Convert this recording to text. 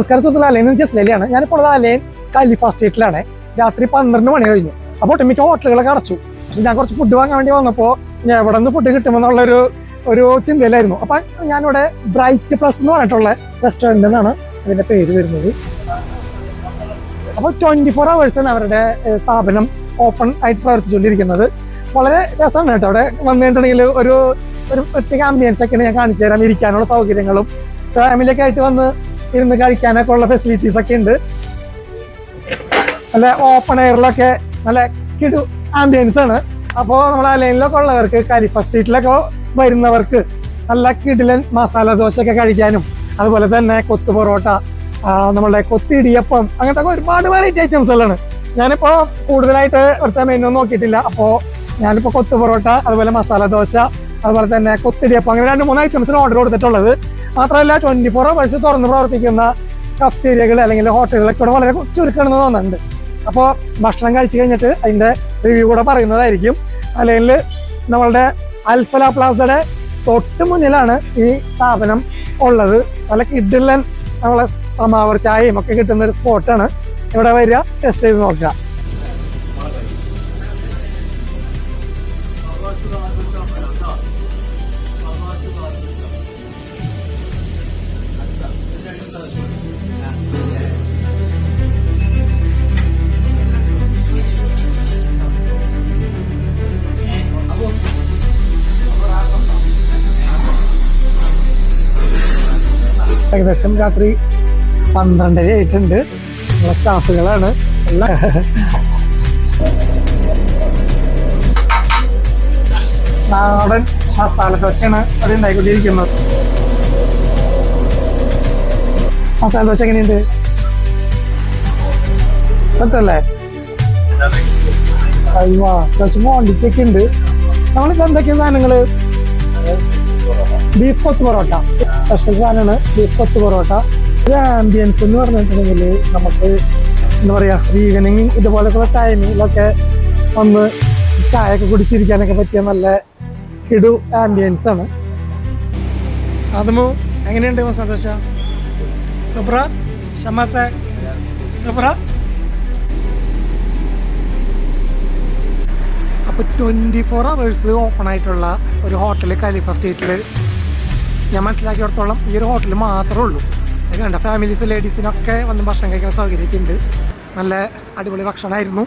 നമസ്കാരം സുഹൃത്തുക്കളെ അലൈൻ ജസ്ലലിയാണ് ഞാനിപ്പോൾ ഉള്ളത് അലൈൻ കാലിഫ സ്ട്രീറ്റിലാണ് രാത്രി പന്ത്രണ്ട് മണി കഴിഞ്ഞു. അപ്പോൾ ഒട്ടുമിക്ക ഹോട്ടലുകളൊക്കെ അടച്ചു. പക്ഷെ ഞാൻ കുറച്ച് ഫുഡ് വാങ്ങാൻ വേണ്ടി വന്നപ്പോൾ ഞാൻ എവിടെ നിന്ന് ഫുഡ് കിട്ടുമെന്നുള്ളൊരു ഒരു ചിന്തയിലായിരുന്നു. അപ്പം ഞാനിവിടെ ബ്രൈറ്റ് പ്ലസ് എന്ന് പറഞ്ഞിട്ടുള്ള റെസ്റ്റോറന്റ് എന്നാണ് അതിന്റെ പേര് വരുന്നത്. അപ്പോൾ ട്വന്റി ഫോർ ആണ് അവരുടെ സ്ഥാപനം ഓപ്പൺ ആയിട്ട് പ്രവർത്തിച്ചുകൊണ്ടിരിക്കുന്നത്. വളരെ രസമാണ് കേട്ടോ അവിടെ വന്നിട്ടുണ്ടെങ്കിൽ ഒരു ഒരു പ്രത്യേക ആംബിയൻസ് ഒക്കെയാണ് ഞാൻ കാണിച്ചു തരാം. ഇരിക്കാനുള്ള സൗകര്യങ്ങളും ഫാമിലിയൊക്കെ ആയിട്ട് വന്ന് ഇരുന്ന് കഴിക്കാനൊക്കെ ഉള്ള ഫെസിലിറ്റീസ് ഒക്കെ ഉണ്ട്. നല്ല ഓപ്പൺ എയറിലൊക്കെ നല്ല കിടു ആംബിയൻസ് ആണ്. അപ്പോൾ നമ്മൾ അലൈനിലൊക്കെ ഉള്ളവർക്ക് കരിഫ സ്ട്രീറ്റിലൊക്കെ വരുന്നവർക്ക് നല്ല കിടിലൻ മസാല ദോശയൊക്കെ കഴിക്കാനും അതുപോലെ തന്നെ കൊത്തു പൊറോട്ട നമ്മളുടെ കൊത്തിടിയപ്പം അങ്ങനത്തെ ഒരുപാട് വെറൈറ്റി ഐറ്റംസുകളാണ് ഞാനിപ്പോൾ കൂടുതലായിട്ട് ഇവിടുത്തെ മെനു നോക്കിയിട്ടില്ല. അപ്പോൾ ഞാനിപ്പോൾ കൊത്തു പൊറോട്ട അതുപോലെ മസാല ദോശ അതുപോലെ തന്നെ കൊത്തിടിയപ്പം അങ്ങനെ രണ്ട് മൂന്ന് ഐറ്റംസിന് ഓർഡർ കൊടുത്തിട്ടുള്ളത്. മാത്രമല്ല ട്വന്റി ഫോർ അവേഴ്സ് തുറന്ന് പ്രവർത്തിക്കുന്ന കഫ്റ്റീരിയകൾ അല്ലെങ്കിൽ ഹോട്ടലുകളൊക്കെ ഇവിടെ വളരെ ചുരുക്കണമെന്ന് തോന്നുന്നുണ്ട്. അപ്പോൾ ഭക്ഷണം കഴിച്ചു കഴിഞ്ഞിട്ട് അതിന്റെ റിവ്യൂ കൂടെ പറയുന്നതായിരിക്കും. അല്ലെങ്കിൽ നമ്മളുടെ അൽഫല പ്ലാസയുടെ തൊട്ട് മുന്നിലാണ് ഈ സ്ഥാപനം ഉള്ളത്. നല്ല കിഡിലൻ നമ്മളെ സമാവർ ചായയും ഒക്കെ കിട്ടുന്ന ഒരു സ്പോട്ടാണ് ഇവിടെ വരിക? ടെസ്റ്റ് ചെയ്ത് നോക്കുക. ഏകദേശം രാത്രി പന്ത്രണ്ടര ആയിട്ടുണ്ട്. നമ്മളെ സ്റ്റാഫുകളാണ്. നാടൻ മസാല ദോശയാണ് അത് ഉണ്ടായിക്കൊണ്ടിരിക്കുന്നത്. മസാല ദോശ എങ്ങനെയുണ്ട്? സെറ്റല്ലേ? അയ്യോ ദോശ ക്വാണ്ടിറ്റി ഒക്കെ ഉണ്ട്. നമ്മളിപ്പോ എന്തൊക്കെയാ സാധനങ്ങൾ? ബീഫ് കൊത്ത് പൊറോട്ട. സ്പെഷ്യൽ സാധനമാണ് ബീഫ് കൊത്ത് പൊറോട്ട. ഒരു ആംബിയൻസ് എന്ന് പറഞ്ഞിട്ടുണ്ടെങ്കിൽ നമുക്ക് എന്താ പറയുക ഈവനിങ് ഇതുപോലത്തെ ടൈമിലൊക്കെ ഒന്ന് ചായ ഒക്കെ കുടിച്ചിരിക്കാനൊക്കെ പറ്റിയ നല്ല കിടു ആംബിയൻസ് ആണ്. അതുമോ എങ്ങനെയുണ്ട് സന്തോഷ? സുബ്ര ഷമാസ സുബ്ര? അപ്പോൾ ട്വന്റി ഫോർ അവേഴ്സ് ഓപ്പൺ ആയിട്ടുള്ള ഒരു ഹോട്ടൽ കാലിഫ സ്റ്റേറ്റിൽ ഞാൻ മനസ്സിലാക്കിയിടത്തോളം ഈ ഒരു ഹോട്ടൽ മാത്രമേ ഉള്ളൂ. അത് കണ്ട ഫാമിലീസ് ലേഡീസിനൊക്കെ വന്ന് ഭക്ഷണം കഴിക്കാൻ സൗകര്യമൊക്കെ ഉണ്ട്. നല്ല അടിപൊളി ഭക്ഷണമായിരുന്നു